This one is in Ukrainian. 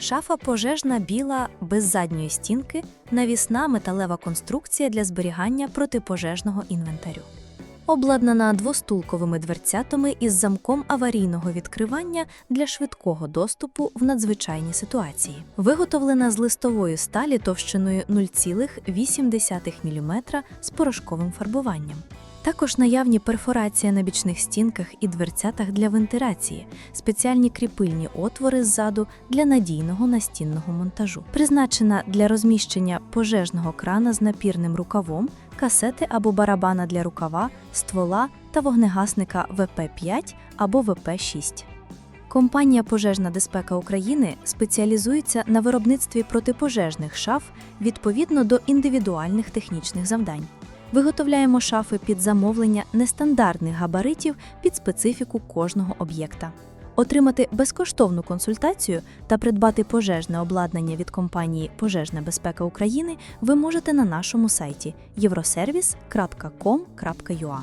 Шафа пожежна біла без задньої стінки, навісна металева конструкція для зберігання протипожежного інвентарю. Обладнана двостулковими дверцятами із замком аварійного відкривання для швидкого доступу в надзвичайні ситуації. Виготовлена з листової сталі товщиною 0,8 мм з порошковим фарбуванням. Також наявні перфорація на бічних стінках і дверцятах для вентиляції, спеціальні кріпильні отвори ззаду для надійного настінного монтажу. Призначена для розміщення пожежного крана з напірним рукавом, касети або барабана для рукава, ствола та вогнегасника ВП-5 або ВП-6. Компанія Пожежна безпека України спеціалізується на виробництві протипожежних шаф відповідно до індивідуальних технічних завдань. Виготовляємо шафи під замовлення нестандартних габаритів під специфіку кожного об'єкта. Отримати безкоштовну консультацію та придбати пожежне обладнання від компанії Пожежна безпека України ви можете на нашому сайті євросервіс.com.ua.